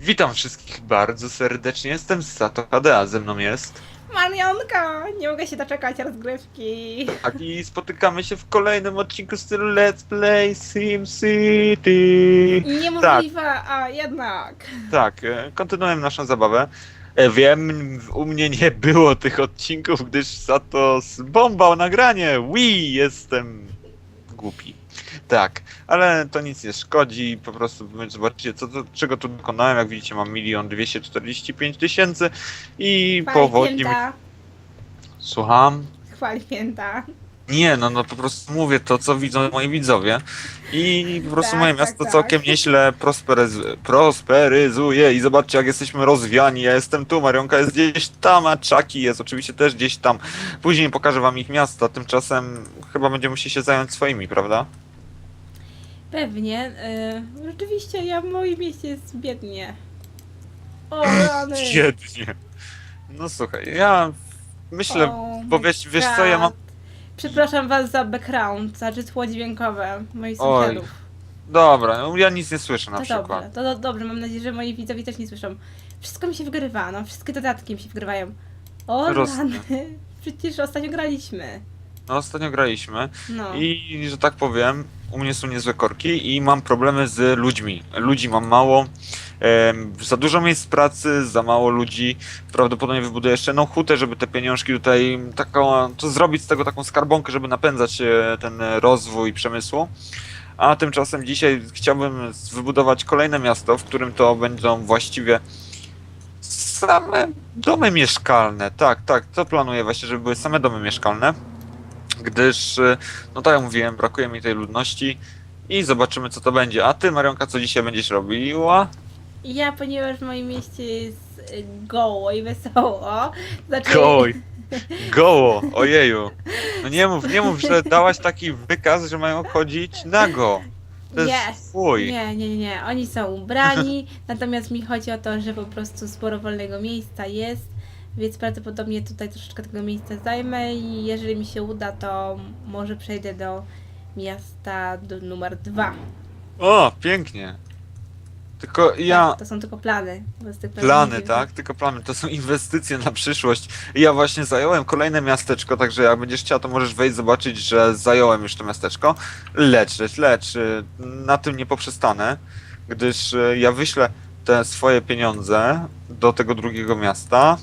Witam wszystkich bardzo serdecznie, jestem Sato HD, a ze mną jest Marionka! Nie mogę się doczekać rozgrywki. tak i spotykamy się w kolejnym odcinku stylu Let's Play SimCity. Niemożliwe, a jednak. Tak, e, kontynuujemy naszą zabawę. E, Wiem, u mnie nie było tych odcinków, gdyż Sato zbombał nagranie. Wii, jestem głupi. Tak, ale to nic nie szkodzi, po prostu zobaczycie, co, co, czego tu dokonałem. Jak widzicie, mam milion dwieście czterdzieści pięć tysięcy i powodzi mi... Słucham? Chwalipięta. Nie, no, no po prostu mówię to, co widzą moi widzowie i po prostu Tak, moje tak, miasto tak. całkiem nieźle prosperyz- prosperyzuje i zobaczcie, jak jesteśmy rozwiani. Ja jestem tu, Marionka jest gdzieś tam, a Chucky jest oczywiście też gdzieś tam. Później pokażę wam ich miasta, tymczasem chyba będziemy musieli się zająć swoimi, prawda? Pewnie. Y, rzeczywiście, ja w moim mieście jest biednie. O, rany. Świetnie. No słuchaj, ja myślę, Oh bo my wiesz, wiesz co, ja mam... Przepraszam was za background, znaczy tło dźwiękowe moich Oj, sąsiadów. Dobra, no ja nic nie słyszę na To przykład. dobrze, to do, dobrze, mam nadzieję, że moi widzowie też nie słyszą. Wszystko mi się wgrywa, no, wszystkie dodatki mi się wgrywają. O, Rozumiem. rany. Przecież ostatnio graliśmy. No ostatnio graliśmy. No. I że tak powiem, u mnie są niezłe korki i mam problemy z ludźmi. Ludzi mam mało, em, za dużo miejsc pracy, za mało ludzi. Prawdopodobnie wybuduję jeszcze jedną hutę, żeby te pieniążki tutaj taką, to zrobić z tego taką skarbonkę, żeby napędzać e, ten rozwój przemysłu. A tymczasem dzisiaj chciałbym wybudować kolejne miasto, w którym to będą właściwie same domy mieszkalne. Tak, tak, to planuję właśnie, żeby były same domy mieszkalne gdyż, y, no tak jak mówiłem, brakuje mi tej ludności i zobaczymy co to będzie. A ty, Marionka, co dzisiaj będziesz robiła? Ja, ponieważ w moim mieście jest y, goło i wesoło, znaczy... Gooj! Goło! Ojeju! No nie mów, nie mów, że dałaś taki wykaz, że mają chodzić nago. To jest fuj. Nie, nie, nie, oni są ubrani, natomiast mi chodzi o to, że po prostu sporo wolnego miejsca jest, więc prawdopodobnie tutaj troszeczkę tego miejsca zajmę i jeżeli mi się uda, to może przejdę do miasta do numer dwa. O, pięknie. Tylko ja... Tak, to są tylko plany. tych planów Plany, nie- tak? Tylko plany. To są inwestycje na przyszłość. I ja właśnie zająłem kolejne miasteczko, także jak będziesz chciała, to możesz wejść zobaczyć, że zająłem już to miasteczko. Lecz, lecz, lecz. y, Na tym nie poprzestanę, gdyż y, ja wyślę te swoje pieniądze do tego drugiego miasta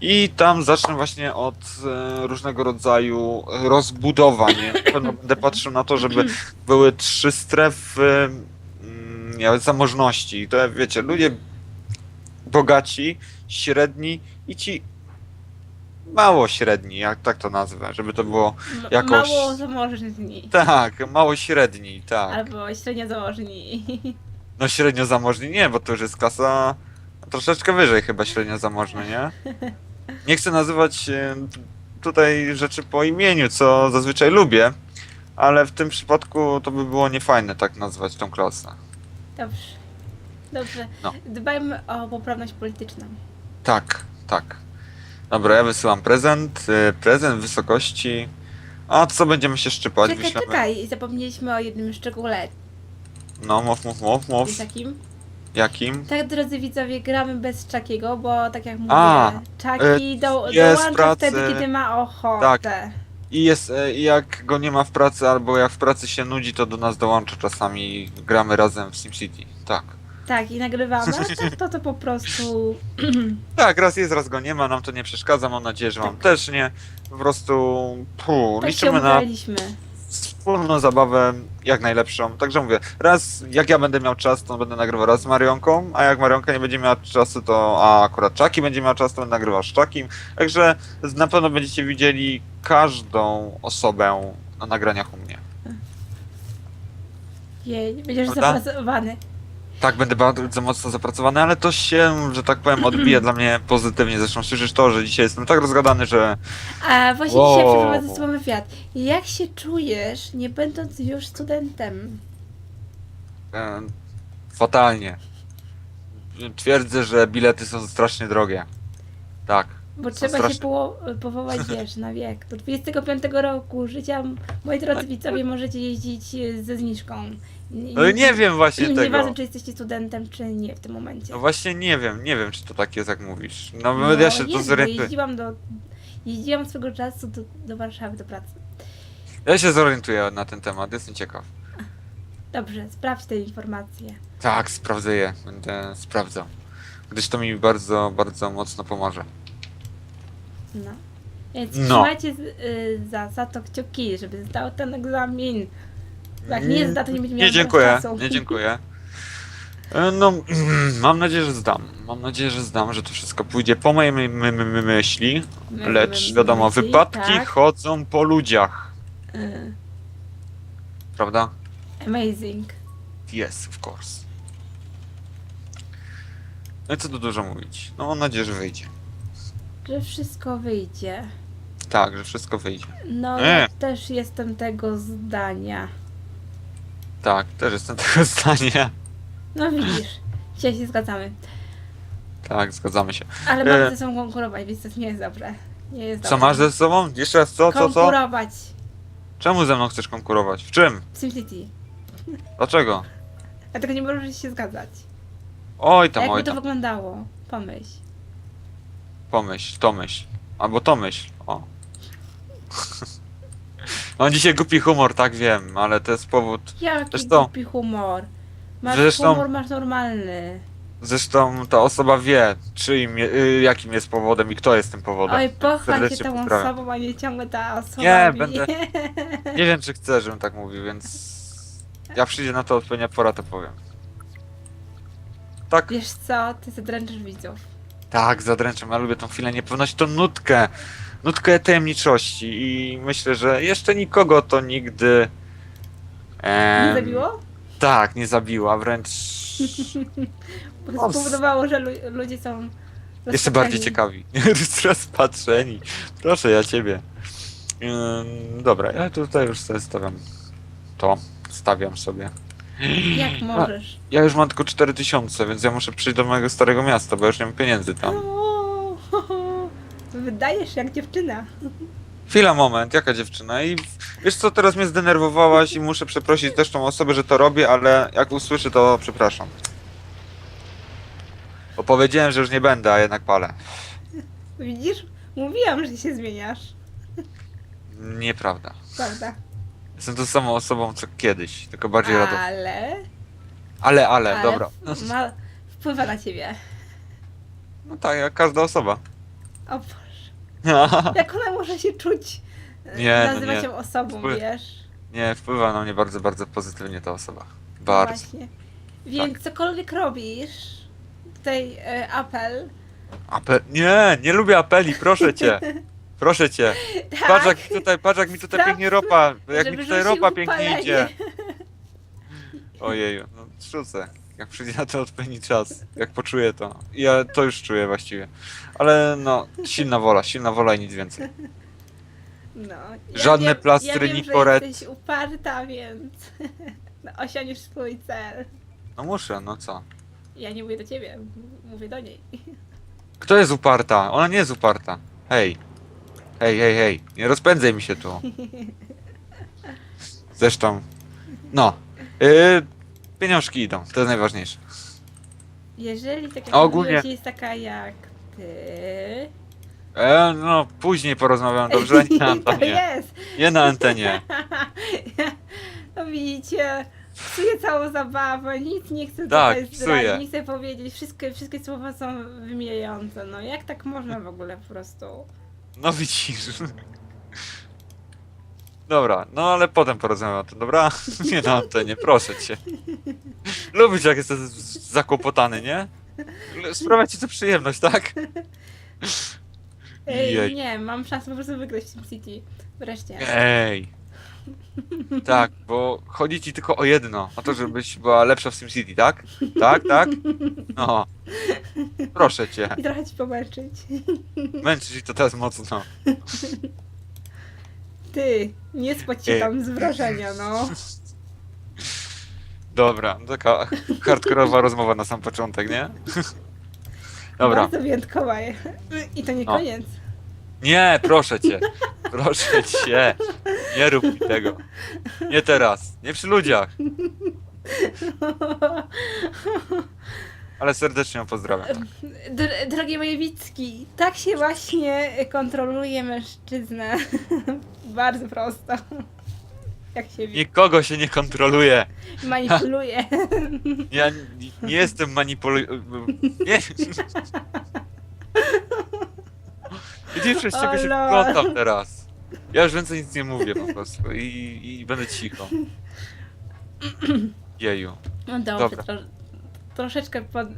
i tam zacznę właśnie od e, różnego rodzaju rozbudowań. Na pewno będę patrzył na to, żeby były trzy strefy mm, jakby zamożności. To wiecie, ludzie bogaci, średni i ci mało średni, jak tak to nazwę, żeby to było M- jakoś- Mało zamożni. tak, mało średni, tak. Albo średnio zamożni. No średnio zamożni nie, bo to już jest klasa troszeczkę wyżej chyba średnio zamożny, nie? Nie chcę nazywać e, tutaj rzeczy po imieniu, co zazwyczaj lubię, ale w tym przypadku to by było niefajne tak nazwać tą klasę. Dobrze. Dobrze. No. Dbajmy o poprawność polityczną. Tak, tak. Dobra, ja wysyłam prezent, e, prezent wysokości... A co będziemy się szczypać? Czekaj, Wyślemy- czekaj, zapomnieliśmy o jednym szczególe. No, mów, mów, mów, mów. Jest takim? Jakim? Tak, drodzy widzowie, gramy bez Czakiego, bo tak jak mówię, A, Czaki do, jest dołącza pracy. wtedy, kiedy ma ochotę. Tak. I jest, e, i jak go nie ma w pracy, albo jak w pracy się nudzi, to do nas dołącza czasami i gramy razem w SimCity. Tak. Tak, i nagrywamy, a tak to to po prostu... Tak, raz jest, raz go nie ma, nam to nie przeszkadza, mam nadzieję, że wam Tak. też nie. Po prostu pu, Tak się liczymy na ubraliśmy. wspólną zabawę jak najlepszą. Także mówię, raz jak ja będę miał czas, to będę nagrywał raz z Marionką, a jak Marionka nie będzie miała czasu, to a akurat Czaki będzie miał czas, to będę nagrywał z Czakim. Także na pewno będziecie widzieli każdą osobę na nagraniach u mnie. Jej, będziesz Prawda? zapracowany. Tak, będę bardzo mocno zapracowany, ale to się, że tak powiem, odbija dla mnie pozytywnie. Zresztą słyszysz to, że dzisiaj jestem tak rozgadany, że A właśnie Wow. dzisiaj przeprowadzę z tobą wywiad. Jak się czujesz, nie będąc już studentem? e, fatalnie. Twierdzę, że bilety są strasznie drogie. Tak. Bo trzeba się powołać, wiesz, na wiek. Do 25 roku życia, moi drodzy widzowie, możecie jeździć e, ze zniżką. No i nie wiem właśnie tego. Nieważne, czy jesteście studentem, czy nie w tym momencie. No właśnie nie wiem, nie wiem czy to tak jest jak mówisz. No, No, ja się to zorientuję. Jeździłam do... Jeździłam swego czasu do, do Warszawy do pracy. Ja się zorientuję na ten temat, jestem ciekaw. Dobrze, sprawdź te informacje. Tak, sprawdzę je, będę sprawdzał. Gdyż to mi bardzo, bardzo mocno pomoże. No. Więc No. trzymajcie y, za, za to kciuki, żeby zdał ten egzamin. Jak nie zda, to nie będzie miał Nie dziękuję, czasu. nie dziękuję. E, No, mam nadzieję, że zdam. Mam nadzieję, że zdam, że to wszystko pójdzie po mojej my, my, my, my myśli. My- Lecz my- wiadomo, myśli, wypadki tak. chodzą po ludziach. Y, Prawda? amazing. Yes, of course. No i co tu dużo mówić. No mam nadzieję, że wyjdzie. Że wszystko wyjdzie. Tak, że wszystko wyjdzie. No, E. ja też jestem tego zdania. Tak, też jestem tego zdania. No widzisz, dzisiaj się zgadzamy. Tak, zgadzamy się. Ale mamy E. ze sobą konkurować, więc to nie jest dobre. Nie jest Co dobre. masz ze sobą? Jeszcze raz co, co, co? Konkurować Czemu ze mną chcesz konkurować? W czym? w SimCity. Dlaczego? Dlatego nie możesz się zgadzać. Oj A tam, jakby oj to tam. wyglądało? Pomyśl. Pomyśl, to myśl. Albo to myśl. O. Mam dzisiaj głupi humor, tak wiem, ale to jest powód. Jaki Zresztą- głupi humor. Masz Zresztą- humor, masz normalny. Zresztą ta osoba wie, czyim, je- y, jakim jest powodem i kto jest tym powodem. Oj, pochwal się serdecznie tą pozdrawiam. osobą, a nie ciągle ta osoba Nie, wie. będę- Nie wiem, czy chcę, żebym tak mówił, więc. Jak przyjdzie na to odpowiednia pora, to powiem. Tak, Wiesz co, ty zadręczysz widzów. tak, zadręczam. Ja lubię tą chwilę niepewności, tą nutkę. Nutkę tajemniczości i myślę, że jeszcze nikogo to nigdy. Nie zabiło? Tak, nie zabiła, wręcz. Spowodowało, że lu ludzie są Jeszcze bardziej ciekawi. Rozpatrzeni. Proszę, ja ciebie. Ym, dobra, ja tutaj już sobie stawiam to. Stawiam sobie. Jak możesz? Ja już mam tylko 4000, więc ja muszę przyjść do mojego starego miasta, bo już nie mam pieniędzy tam. O, Wydajesz jak dziewczyna. Chwila, moment, jaka dziewczyna? I wiesz co, teraz mnie zdenerwowałaś i muszę przeprosić też tą osobę, że to robię, ale jak usłyszę, to przepraszam. Bo powiedziałem, że już nie będę, a jednak palę. Widzisz? Mówiłam, że się zmieniasz. Nieprawda. Prawda? Jestem tą samą osobą, co kiedyś, tylko bardziej radosny. Ale... Ale, ale, ale dobra. Ma, wpływa na ciebie. No tak, jak każda osoba. O. Jak ona może się czuć? e, Nie, no Nazywać nie. ją osobą, Wpływ- wiesz? Nie, wpływa na mnie bardzo, bardzo pozytywnie ta osoba. Bardzo. Właśnie. Więc cokolwiek robisz, tutaj e, apel. Apel... Nie, nie lubię apeli, proszę cię. Proszę cię. Tak, Patrz jak tutaj, patrz jak mi tutaj Spraw- pięknie ropa, jak żeby mi tutaj ropa pięknie idzie. Ojeju, no rzucę. Jak przyjdzie na to odpowiedni czas, jak poczuję to. Ja to już czuję właściwie. Ale no, silna wola, silna wola i nic więcej. No. Żadne wiem, plastry, ja wiem, Nicoret. że jesteś uparta, więc no, osiągniesz swój cel. No muszę, no co. Ja nie mówię do ciebie, m- mówię do niej. Kto jest uparta? Ona nie jest uparta. Hej. Hej, hej, hej. Nie rozpędzaj mi się tu. Zresztą. No. Yy, pieniążki idą, to jest najważniejsze. Jeżeli taka A ogólnie- miłość jest taka jak ty... E, no, później porozmawiam, dobrze? Nie na to antenie. jest! Nie na antenie. No widzicie, psuje całą zabawę, nic nie chcę Tak, tutaj psuje. zdradzić, nie chcę powiedzieć, wszystkie, wszystkie słowa są wymijające, no jak tak można w ogóle po prostu? No widzisz. Dobra, no ale potem porozmawiam o tym, dobra? Nie na antenie, proszę cię. Lubisz jak jesteś zakłopotany, nie? Sprawia ci to przyjemność, tak? Ej, Jej. nie, mam szansę po prostu wygrać w SimCity. Wreszcie. Ej. Tak, bo chodzi ci tylko o jedno, o to, żebyś była lepsza w SimCity, tak? Tak, tak? No. Proszę cię. I trochę ci pomęczyć. Męczysz i to teraz mocno. Ty, nie spać się Ej. tam z wrażenia, no. Dobra, taka hardkorowa rozmowa na sam początek, nie? Dobra. Bardzo wyjątkowa. I to nie No. koniec. Nie, proszę cię. Proszę cię. Nie rób mi tego. Nie teraz. Nie przy ludziach. Ale serdecznie ją pozdrawiam. Dr- drogie moje Wicki, tak się właśnie kontroluje mężczyznę. Bardzo prosto. Jak się Nikogo się nie kontroluje. manipuluje. Ja nie, nie jestem manipulu... Nie. Widzisz, jeszcze ciebie się lol. wplątam teraz. Ja już więcej nic nie mówię po prostu i, i będę cicho. Jeju. No dobrze, Dobra. tro, troszeczkę pod,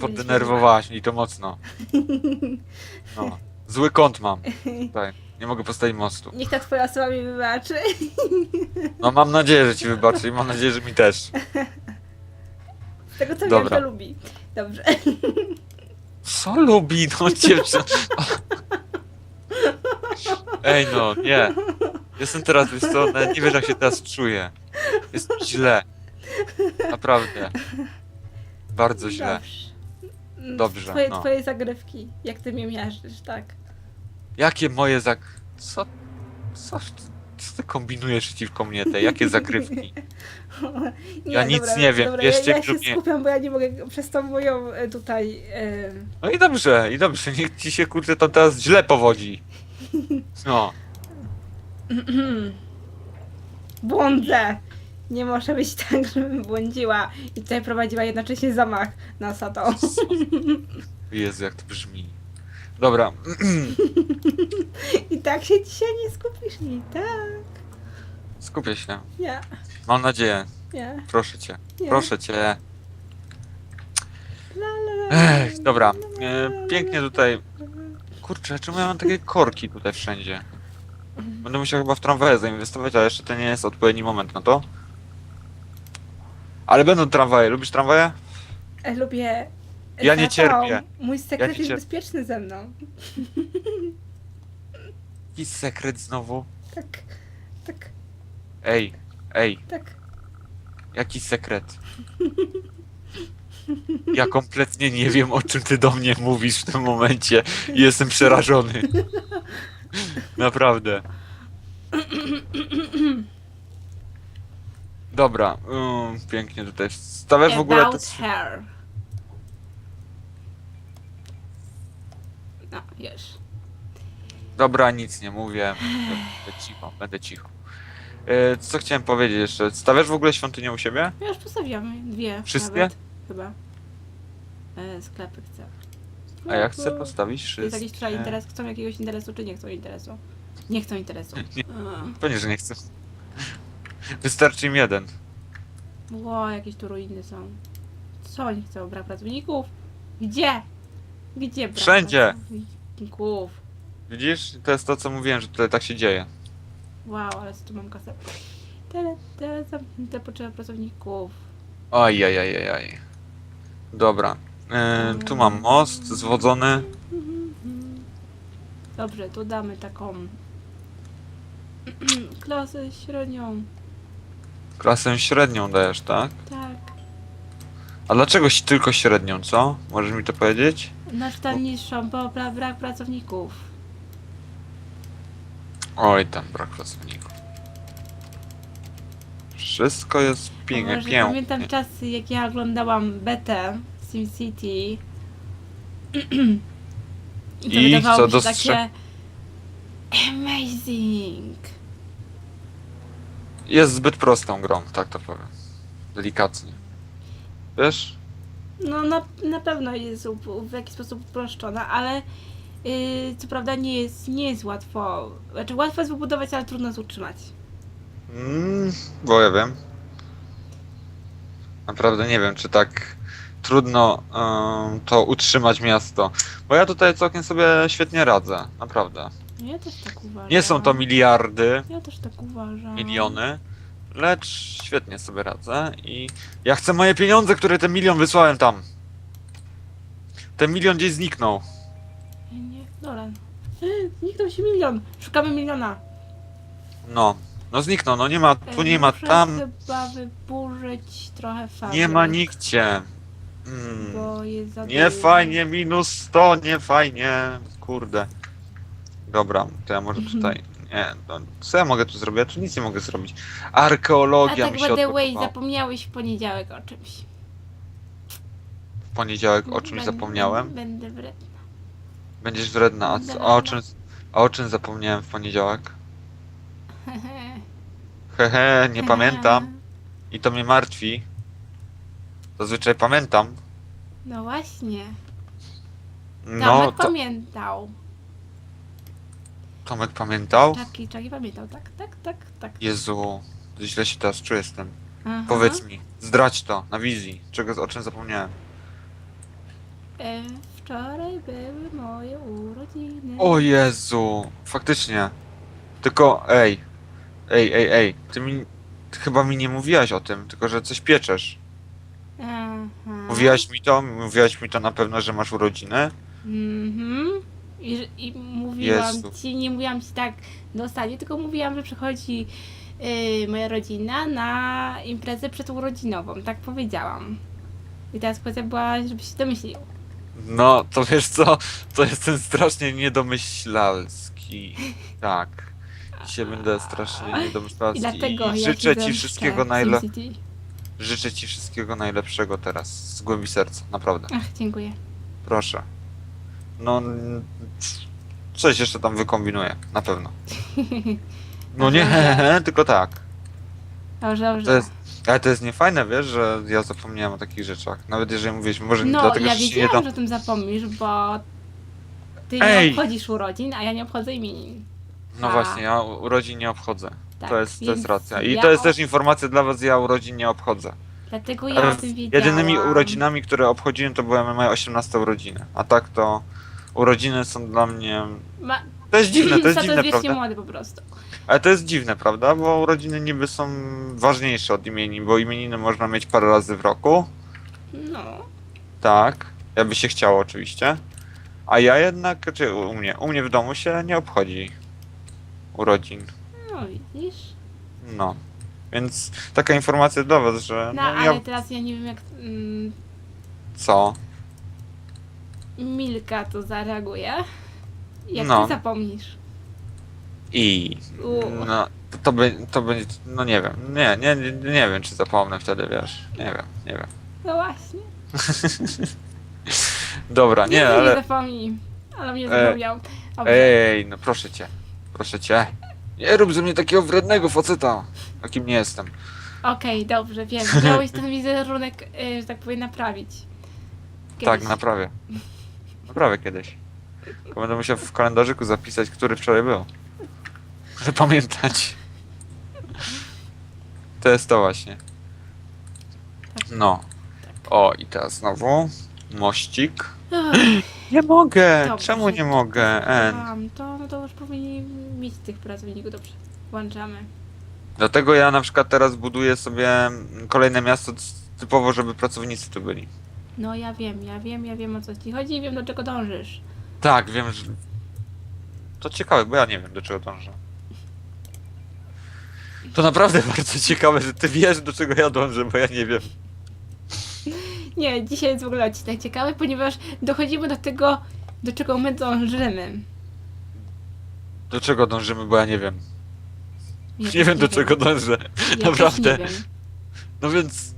Poddenerwowałaś mnie i to mocno. No. Zły kąt mam. Tutaj. Nie mogę postawić mostu. Niech ta twoja osoba mi wybaczy. No mam nadzieję, że ci wybaczy i mam nadzieję, że mi też. Z tego co wiem, Dobra. to lubi. Dobrze. Co lubi? No dziewczyna. Ej no, nie. Jestem teraz, nawet nie wiesz jak się teraz czuję. Jest mi źle. Naprawdę. Bardzo źle. Dobrze. Mm, Dobrze, Twoje, no. twoje zagrywki, jak ty mnie miażdżysz, tak. Jakie moje zak... Co? Co, co ty kombinujesz przeciwko mnie te? Jakie zagrywki? Ja nic nie wiem, Dobra, bierzcie ja, ja się skupiam, bo ja nie mogę przez tą moją e, tutaj... E, No i dobrze, i dobrze, niech ci się kurczę to teraz źle powodzi. No. błądzę! Nie może być tak, żebym błądziła i tutaj prowadziła jednocześnie zamach na Sato. Jezu, jak to brzmi. Dobra, I tak się dzisiaj nie skupisz, nie tak. skupię się. Nie, Mam nadzieję. nie, Proszę cię. nie. Proszę cię. La, la, la, Ech, dobra. E, pięknie tutaj. Kurczę, czemu ja mam takie korki tutaj wszędzie? Będę musiał chyba w tramwaje zainwestować, ale jeszcze to nie jest odpowiedni moment na to. Ale będą tramwaje. Lubisz tramwaje? E, Lubię... Ja nie cierpię. Mój sekret nie jest cierpię. bezpieczny ze mną. Jakiś sekret znowu? Tak, tak, Ej, ej, tak. jaki sekret? Ja kompletnie nie wiem, o czym ty do mnie mówisz w tym momencie i jestem przerażony. Naprawdę. Dobra, mm, pięknie tutaj. Stawiasz w ogóle te... About her. No, już. Dobra, nic nie mówię. Będę cicho, będę cicho. E, co chciałem powiedzieć jeszcze? Stawiasz w ogóle świątynię u siebie? Ja już postawiłam dwie. Wszystkie? Nawet, chyba. E, sklepy chcę. A ja chcę postawić Jest jakiś wszystkie. interes, chcą jakiegoś interesu, czy nie chcą interesu? Nie chcą interesu. Nie. A. Pewnie, że nie chcę. Wystarczy im jeden. Ło, jakieś tu ruiny są. Co oni chcą? Brak pracowników? Gdzie? Gdzie brak Wszędzie. pracowników? Widzisz? To jest to, co mówiłem, że tutaj tak się dzieje. Wow, ale co tu mam kasę. Tyle, tyle zamknięte potrzeba pracowników. Oj, aj, aj, aj. Dobra. E, tu mam most zwodzony. Dobrze, tu damy taką klasę średnią. Klasę średnią dajesz, tak? Tak. A dlaczego tylko średnią, co? Możesz mi to powiedzieć? Nasz tam niższą, bo bra- brak pracowników. Oj, tam brak pracowników. Wszystko jest pięknie, Może pięknie. pamiętam czasy, jak ja oglądałam betę SimCity. I to I wydawało co, mi się dostrze- takie amazing. Jest zbyt prostą grą, tak to powiem. Delikatnie. Wiesz? No na, na pewno jest up- w jakiś sposób uproszczona, ale yy, co prawda nie jest, nie jest łatwo. Znaczy łatwo jest wybudować, ale trudno jest utrzymać. Mm, bo ja wiem. Naprawdę nie wiem, czy tak trudno em, to utrzymać miasto. Bo ja tutaj całkiem sobie świetnie radzę, naprawdę. Ja też tak uważam. Nie są to miliardy, Ja też tak uważam. miliony, lecz świetnie sobie radzę i ja chcę moje pieniądze, które ten milion wysłałem tam. Ten milion gdzieś zniknął. Nie, nie, Zniknął się milion. Szukamy miliona. No, no zniknął, no nie ma, tu nie ma, muszę tam chyba wyburzyć trochę fabryk. nie ma nigdzie. Mm. Bo jest za Nie dużo. fajnie, minus 100, nie fajnie. Kurde. Dobra, to ja może Mhm. tutaj. Nie, no, co ja mogę tu zrobić? Ja tu nic nie mogę zrobić. A Archeologia tak mi by się the way, odblokowała. zapomniałeś w poniedziałek o czymś. W poniedziałek o czymś Będę- zapomniałem. Będę wredna. Będziesz wredna. A, co, a, o czym, a o czym zapomniałem w poniedziałek? Hehe, nie pamiętam. I to mnie martwi. Zazwyczaj pamiętam. No właśnie. No, Tomek to, pamiętał. Tomek pamiętał? Czaki, czaki pamiętał. Tak, tak, tak, tak. Jezu, źle się teraz czuję z tym. Aha. Powiedz mi, zdradź to na wizji, czego, o czym zapomniałem. E, wczoraj były moje urodziny. O Jezu, faktycznie. Tylko, ej, ej, ej, ej, ty mi, ty chyba mi nie mówiłaś o tym, tylko że coś pieczesz. Aha. Mówiłaś mi to, mówiłaś mi to na pewno, że masz urodziny. Mhm. I, I mówiłam Jezu. ci, nie mówiłam ci tak dosadnie, tylko mówiłam, że przychodzi y, moja rodzina na imprezę przedurodzinową. Tak powiedziałam. I teraz kwestia była, żebyś się domyślił. No, to wiesz co, to jestem strasznie niedomyślalski. Tak. Dzisiaj będę strasznie I niedomyślalski dlatego i ja życzę ci wszystkiego w najle... SimCity. życzę ci wszystkiego najlepszego teraz, z głębi serca, naprawdę. Ach, dziękuję. Proszę. No, coś jeszcze tam wykombinuję, na pewno. No nie, tylko tak. Dobrze, dobrze. To jest, ale to jest niefajne, wiesz, że ja zapomniałem o takich rzeczach. Nawet jeżeli mówiliśmy, może No, dlatego, ja że się nie wiedziałam, da... że o tym zapomnisz, bo ty nie Ej! obchodzisz urodzin, a ja nie obchodzę imienin. No A. właśnie, ja urodzin nie obchodzę. Tak, to, jest, to jest racja. I ja to jest o- też informacja dla was, ja urodzin nie obchodzę. Dlatego ja o tym wiedziałam. Jedynymi urodzinami, które obchodziłem, to były moje 18 urodziny. A tak to urodziny są dla mnie... Ma... To jest dziwne, to jest dziwne, jest wiecznie prawda? młody po prostu. Ale to jest dziwne, prawda? Bo urodziny niby są ważniejsze od imienin, bo imieniny można mieć parę razy w roku. No. Tak, jakby się chciało oczywiście. A ja jednak, czy u mnie, u mnie w domu się nie obchodzi urodzin. No widzisz. No. Więc taka informacja dla was, że No, no, ale ja... teraz ja nie wiem jak mm, Co? Milka to zareaguje. Jak No. ty zapomnisz. I... U. No, to, be, to będzie, no nie wiem, nie, nie, nie, wiem czy zapomnę wtedy, wiesz, nie wiem, nie wiem. No właśnie. Dobra, nie, nie ale... zapomnij. Ale mnie E, zapomniał. Dobrze. Ej, no proszę cię, proszę cię. Nie rób ze mnie takiego wrednego faceta, jakim nie jestem. Okej, dobrze, wiem. Miałeś ten wizerunek, y, że tak powiem, naprawić. Tak, Kiedyś. naprawię. Naprawię kiedyś. Tylko będę musiał w kalendarzyku zapisać, który wczoraj był. Żeby pamiętać. To jest to właśnie. No. O, i teraz znowu. Mościk. Ach, Nie mogę! Dobrze. Czemu nie mogę? En. Mam to, no to już powinni mieć tych pracowników. Dobrze, włączamy. Dlatego ja na przykład teraz buduję sobie kolejne miasto typowo, żeby pracownicy tu byli. No ja wiem, ja wiem, ja wiem o co ci chodzi i wiem do czego dążysz. Tak, wiem, że... To ciekawe, bo ja nie wiem, do czego dążę. To naprawdę bardzo ciekawe, że ty wiesz, do czego ja dążę, bo ja nie wiem. Nie, dzisiaj jest w ogóle odcinek ciekawy, ponieważ dochodzimy do tego, do czego my dążymy. Do czego dążymy, bo ja nie wiem. Ja Nie wiem, do czego dążę. Ja też naprawdę. Nie wiem. No więc...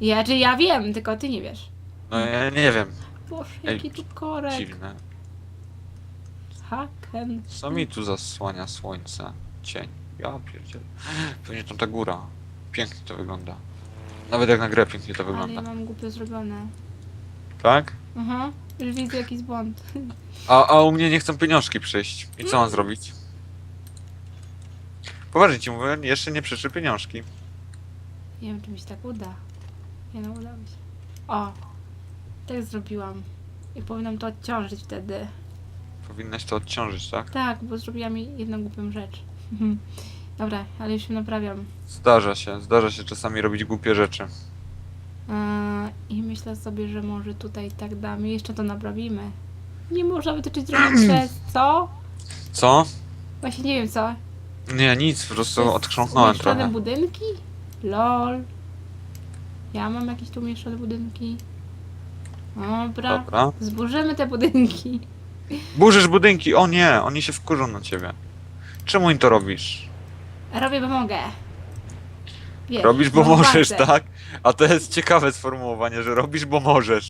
Ja, czy ja wiem, tylko ty nie wiesz. No ja nie wiem. Boże, Ej, jaki tu korek. Dziwne. Haken. Co mi tu zasłania słońce? Cień. Ja pierdzielę. Pewnie tam ta góra. Pięknie to wygląda. Nawet jak na grę pięknie to Ale ja wygląda. mam głupio zrobione. Tak? Aha, już widzę jakiś błąd. A, a u mnie nie chcą pieniążki przyjść. I co mam zrobić? Poważnie ci mówię, jeszcze nie przyszły pieniążki. Nie wiem, czy mi się tak uda. Nie no, uda mi się. O, tak zrobiłam. I powinnam to odciążyć wtedy. Powinnaś to odciążyć, tak? Tak, bo zrobiłam jedną głupią rzecz. Dobra, ale już się naprawiam. Zdarza się, zdarza się czasami robić głupie rzeczy. Eee, I myślę sobie, że może tutaj tak damy. Jeszcze to naprawimy. Nie można wytyczyć drogi przez co? Co? Właśnie nie wiem co. Nie, nic, po prostu Przez odchrząknąłem umieszczone trochę. budynki? Lol. Ja mam jakieś tu umieszczone budynki. Dobra. Dobra. Zburzymy te budynki. Burzysz budynki, o nie, oni się wkurzą na ciebie. Czemu im to robisz? Robię, bo mogę. Wiesz, Robisz, bo mam możesz, władzę. tak? A to jest ciekawe sformułowanie, że robisz, bo możesz.